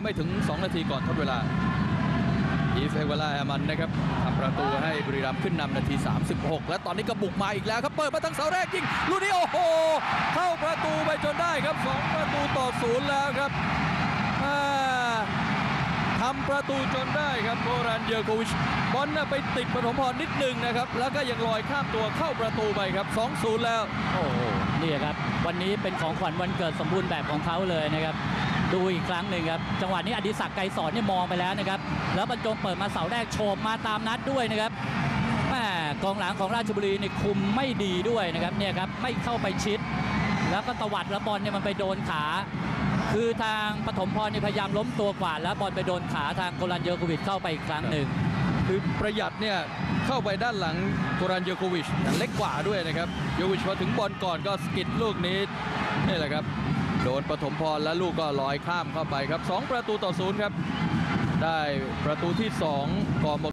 ไม่ถึง 2 นาทีก่อนทดเวลา อีฟเอเวล่าแอมันนะครับทำประตูให้บุรีรัมย์ขึ้นนำนาที 36 และตอนนี้ก็บุกมาอีกแล้วครับเปิดมาทั้งเสาแรกยิงลูกนี้โอ้โห เข้าประตูไปจนได้ครับ 2 ประตูต่อศูนย์แล้วครับทำประตูจนได้ครับโกรันเยอร์โควิชบอลน่ะไปติดปฐมพรนิดหนึ่งนะครับ แล้วก็ยังลอยข้ามตัวเข้าประตูไปครับ 2-0 แล้ว โอ้โหนี่ครับ วันนี้เป็นของขวัญวันเกิดสมบูรณ์แบบของเขาเลยนะครับ ดูอีกครั้งหนึ่งครับ จังหวะนี้อดิศักดิ์ไกรสอนเนี่ยมองไปแล้วนะครับ แล้วบรรจงเปิดมาเสาแรกโฉบมาตามนัดด้วยนะครับแม่กองหลังของราชบุรีนี่คุมไม่ดีด้วยนะครับเนี่ยครับไม่เข้าไปชิด แล้วก็ตวัดแล้วบอลเนี่ยมันไปโดนขา คือทางปฐมพรเนี่ยพยายามล้มตัวกว่าแล้วบอลไปโดนขาทางโกลันเยอร์โควิดเข้าไปอีกครั้งหนึ่งคือประหยัดเนี่ยเข้าไปด้านหลังโกรันโยโควิชเล็กกว่าด้วยนะครับโยโควิชพอถึงบอลก่อนก็สกิดลูกนี้นี่แหละครับ โดนปฐมพรและลูกก็ลอยข้ามเข้าไปครับ 2 ประตูต่อศูนย์ครับ ได้ประตูที่ 2ก่อนหมด